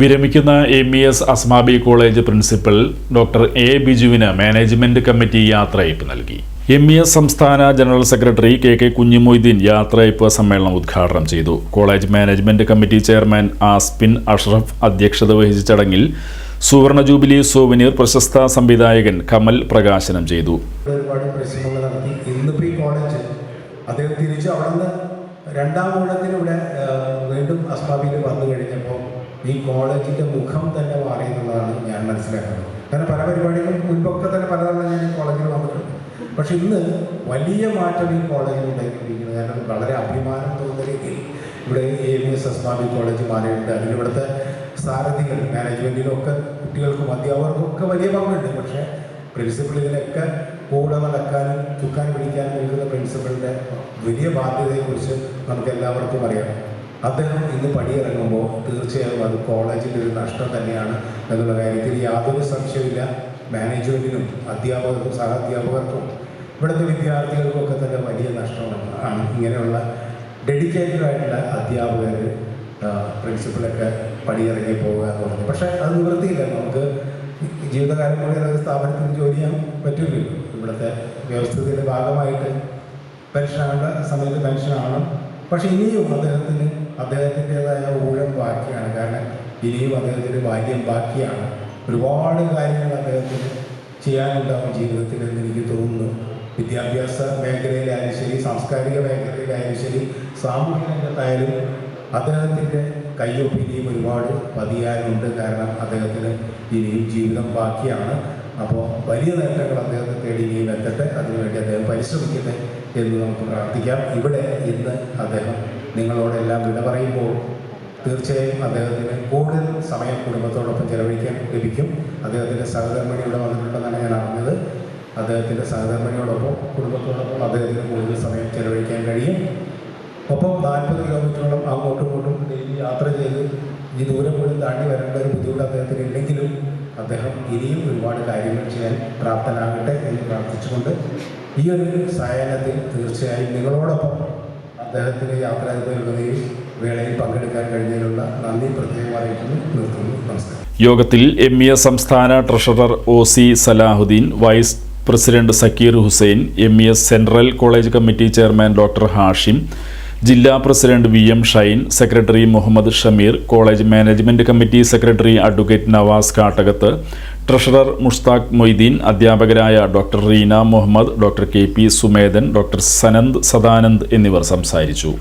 വിരമിക്കുന്ന M E S Asmabi college principal doctor A ബിജുവിന് management committee യാത്രയപ്പ് നൽകി. M E S സംസ്ഥാന general secretary K K Kunjimoideen യാത്രയയപ്പ് സമ്മേളനം ഉദ്ഘാടനം ചെയ്തു. College management committee chairman Aspin Ashraf അധ്യക്ഷത വഹിച്ച ചടങ്ങിൽ സുവർണ ജൂബിലി സോവനീർ പ്രശസ്ത സംവിധായകൻ കമൽ പ്രകാശനം ചെയ്തു. അദ്ദേഹം രണ്ടാം ഊഴത്തിലൂടെ വീണ്ടും അസ്മാബിയിൽ വന്നു കഴിഞ്ഞപ്പോൾ ഈ കോളേജിന്റെ മുഖം തന്നെ മാറി എന്നുള്ളതാണ് ഞാൻ മനസ്സിലാക്കുന്നത്. കാരണം പല പരിപാടികളും മുൻപൊക്കെ തന്നെ പലതവണ ഞാൻ ഈ കോളേജിൽ വന്നിട്ടുണ്ട്. പക്ഷെ ഇന്ന് വലിയ മാറ്റം ഈ കോളേജിൽ ഉണ്ടായിക്കൊണ്ടിരിക്കുന്നത് കാരണം വളരെ അഭിമാനം തോന്നുന്ന ഇവിടെ A V S S Mami college മാറിയിട്ടുണ്ട്. അതിലിവിടുത്തെ സാരഥികൾ മാനേജ്മെന്റിലും ഒക്കെ കുട്ടികൾക്കും അധ്യാപകർക്കും ഒക്കെ വലിയ പങ്കുണ്ട്. പക്ഷേ പ്രിൻസിപ്പൾ ഇതിനൊക്കെ കൂടെ നടക്കാനും ചുക്കാൻ പിടിക്കാനും നിൽക്കുന്ന പ്രിൻസിപ്പളിന്റെ വലിയ ബാധ്യതയെക്കുറിച്ച് നമുക്ക് എല്ലാവർക്കും അറിയാം. അദ്ദേഹം ഇന്ന് പണിയിറങ്ങുമ്പോൾ തീർച്ചയായും അത് കോളേജിന്റെ ഒരു നഷ്ടം തന്നെയാണ് എന്നുള്ള കാര്യത്തിൽ യാതൊരു സംശയമില്ല മാനേജ്മെന്റിനും അധ്യാപകർക്കും സഹാധ്യാപകർക്കും ഇവിടുത്തെ വിദ്യാർത്ഥികൾക്കും ഒക്കെ തന്നെ വലിയ നഷ്ടമാണ്. ഇങ്ങനെയുള്ള ഡെഡിക്കേറ്റഡ് ആയിട്ടുള്ള അധ്യാപകർ പ്രിൻസിപ്പളൊക്കെ പടിയിറങ്ങി പോവുക എന്ന് പറഞ്ഞു. പക്ഷേ അത് നിവൃത്തിയില്ല. നമുക്ക് ജീവിതകാലം കൂടി ഒരു സ്ഥാപനത്തിൽ ജോലി ചെയ്യാൻ പറ്റില്ലല്ലോ. ഇവിടുത്തെ വ്യവസ്ഥിതിയുടെ ഭാഗമായിട്ട് പെൻഷനാകേണ്ട സമയത്ത് പെൻഷനാണ് പക്ഷെ ഇനിയും അദ്ദേഹത്തിന് അദ്ദേഹത്തിന്റെതായ ഊഴം ബാക്കിയാണ്. കാരണം ഇനിയും അദ്ദേഹത്തിന്റെ ബാല്യം ബാക്കിയാണ്. ഒരുപാട് കാര്യങ്ങൾ അദ്ദേഹത്തിന് ചെയ്യാനുണ്ടാവും ജീവിതത്തിൽ എന്ന് എനിക്ക് തോന്നുന്നു. വിദ്യാഭ്യാസ മേഖലയിലായാലും ശരി സാംസ്കാരിക മേഖലയിലായാലും ശരി സാമൂഹ്യ രംഗത്തായാലും അദ്ദേഹത്തിന്റെ കയ്യൊപ്പിനിയും ഒരുപാട് പതിയാനുണ്ട്. കാരണം അദ്ദേഹത്തിന് ഇനിയും ജീവിതം ബാക്കിയാണ്. അപ്പോൾ വലിയ നേട്ടങ്ങൾ അദ്ദേഹത്തെ തേടി എത്തട്ടെ. അതിനുവേണ്ടി അദ്ദേഹം പരിശ്രമിക്കട്ടെ എന്ന് നമുക്ക് പ്രാർത്ഥിക്കാം. ഇവിടെ ഇന്ന് അദ്ദേഹം നിങ്ങളോടെല്ലാം വിട പറയുമ്പോൾ തീർച്ചയായും അദ്ദേഹത്തിന് കൂടുതൽ സമയം കുടുംബത്തോടൊപ്പം ചെലവഴിക്കാൻ ലഭിക്കും. അദ്ദേഹത്തിന്റെ സഹധർമ്മിണി ഇവിടെ വന്നിട്ടുണ്ടെന്നാണ് ഞാൻ അറിഞ്ഞത്. അദ്ദേഹത്തിന്റെ സഹധർമ്മിണിയോടൊപ്പം കുടുംബത്തോടൊപ്പം അദ്ദേഹത്തിന് കൂടുതൽ സമയം ചെലവഴിക്കാൻ കഴിയും. ഒപ്പം നാൽപ്പത് കിലോമീറ്ററോളം അങ്ങോട്ടും ഇങ്ങോട്ടും ഡെയിലി യാത്ര ചെയ്ത് ഈ ദൂരം മുഴുവൻ താണ്ടി വരേണ്ട ഒരു ബുദ്ധിമുട്ട് അദ്ദേഹത്തിന് ഇല്ലെങ്കിലും അദ്ദേഹം ഇനിയും ഒരുപാട് കാര്യങ്ങൾ ചെയ്യാൻ പ്രാപ്തനാകട്ടെ എന്ന് പ്രാർത്ഥിച്ചുകൊണ്ട് ഈ ഒരു സായാഹ്നത്തിൽ തീർച്ചയായും നിങ്ങളോടൊപ്പം അദ്ദേഹത്തിന്റെ യാത്രാനുഭവങ്ങളിൽ വേളയിൽ പങ്കെടുക്കാൻ കഴിഞ്ഞതിനുള്ള നന്ദി പ്രത്യേകം അറിയിക്കുന്നു. നിർത്തുന്നു. നമസ്കാരം. യോഗത്തിൽ എം ഇ എസ് സംസ്ഥാന treasurer O C Salahuddin vice president Zakir Hussain M E S central college committee chairman doctor Hashim ജില്ലാ president V M Shine secretary Muhammad Shameer college management committee secretary advocate Navas Kattakath treasurer Mushtaq Moideen അധ്യാപകരായ doctor Reena Muhammad doctor K P Sumedan doctor Sanand Sadanand എന്നിവർ സംസാരിച്ചു.